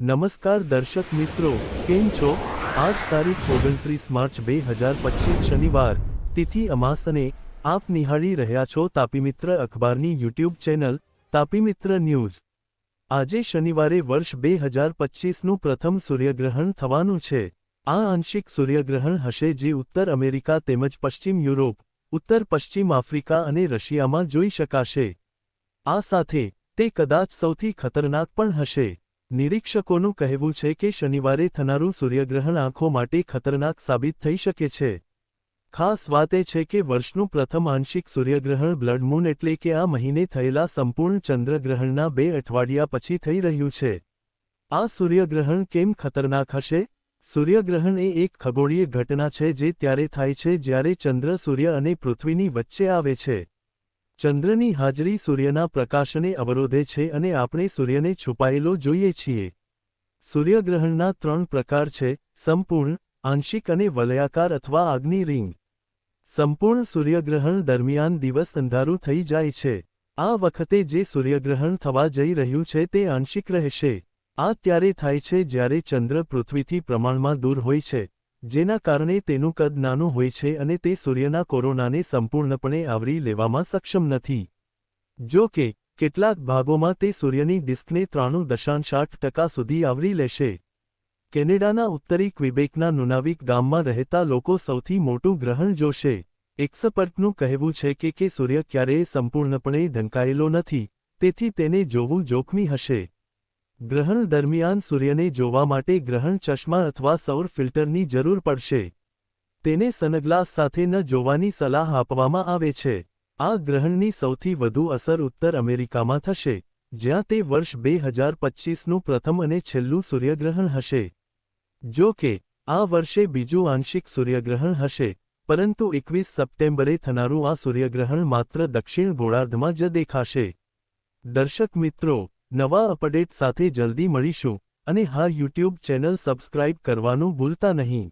નમસ્કાર દર્શક મિત્રો, કેમ છો? આજ તારીખ ઓગણત્રીસ માર્ચ બે હજાર પચીસ શનિવાર, તિથિ અમાસ અને આપ નિહાળી રહ્યા છો તાપીમિત્ર અખબારની યુટ્યુબ ચેનલ તાપીમિત્ર ન્યૂઝ. આજે શનિવારે વર્ષ બે હજાર પચીસનું પ્રથમ સૂર્યગ્રહણ થવાનું છે. આ આંશિક સૂર્યગ્રહણ હશે જે ઉત્તર અમેરિકા તેમજ પશ્ચિમ યુરોપ, ઉત્તર પશ્ચિમ આફ્રિકા અને રશિયામાં જોઈ શકાશે. આ સાથે, તે કદાચ સૌથી ખતરનાક પણ હશે. નિરીક્ષકોનું કહેવું છે કે શનિવારે થનારું સૂર્યગ્રહણ આંખો માટે ખતરનાક સાબિત થઈ શકે છે. ખાસ વાત એ છે કે વર્ષનું પ્રથમ આંશિક સૂર્યગ્રહણ બ્લડમૂન એટલે કે આ મહિને થયેલા સંપૂર્ણ ચંદ્રગ્રહણના બે અઠવાડિયા પછી થઈ રહ્યું છે. આ સૂર્યગ્રહણ કેમ ખતરનાક હશે? સૂર્યગ્રહણ એ એક ખગોળીય ઘટના છે જે ત્યારે થાય છે જ્યારે ચંદ્ર સૂર્ય અને પૃથ્વીની વચ્ચે આવે છે. ચંદ્રની હાજરી સૂર્યના પ્રકાશને અવરોધે છે અને આપણે સૂર્યને છુપાયેલો જોઈએ છીએ. સૂર્યગ્રહણના ત્રણ પ્રકાર છે, સંપૂર્ણ, આંશિક અને વલયાકાર અથવા આગની રિંગ. સંપૂર્ણ સૂર્યગ્રહણ દરમિયાન દિવસ અંધારું થઈ જાય છે. આ વખતે જે સૂર્યગ્રહણ થવા જઈ રહ્યું છે તે આંશિક રહેશે. આ ત્યારે થાય છે જ્યારે ચંદ્ર પૃથ્વીથી પ્રમાણમાં દૂર હોય છે. જેના કારણે તેનું કદ નાનું હોય છે અને તે સૂર્યના કોરોનાને સંપૂર્ણપણે આવરી લેવામાં સક્ષમ નથી. જો કે, કેટલાક ભાગોમાં તે સૂર્યની ડિસ્કને ત્રાણું દશાંશ આઠ ટકા સુધી આવરી લેશે. કેનેડાના ઉત્તરી ક્વિબેકના નુનાવિક ગામમાં રહેતા લોકો સૌથી મોટું ગ્રહણ જોશે. એક્સપર્ટનું કહેવું છે કે કે સૂર્ય ક્યારેય સંપૂર્ણપણે ઢંકાયેલો નથી, તેથી તેને જોવું જોખમી હશે. ગ્રહણ દરમિયાન સૂર્યને જોવા માટે ગ્રહણ ચશ્મા અથવા સૌર ફિલ્ટરની જરૂર પડશે. તેને સનગ્લાસ સાથે ન જોવાની સલાહ આપવામાં આવે છે. આ ગ્રહણની સૌથી વધુ અસર ઉત્તર અમેરિકામાં થશે, જ્યાં તે વર્ષ બે હજાર પચ્ચીસનું પ્રથમ અને છેલ્લું સૂર્યગ્રહણ હશે. જો કે, આ વર્ષે બીજું આંશિક સૂર્યગ્રહણ હશે, પરંતુ એકવીસ સપ્ટેમ્બરે થનારું આ સૂર્યગ્રહણ માત્ર દક્ષિણ ગોળાર્ધમાં જ દેખાશે. દર્શક મિત્રો નવા અપડેટ સાથે જલ્દી મળીશું અને હા યુટ્યુબ ચેનલ સબસ્ક્રાઇબ કરવાનું ભૂલતા નહીં.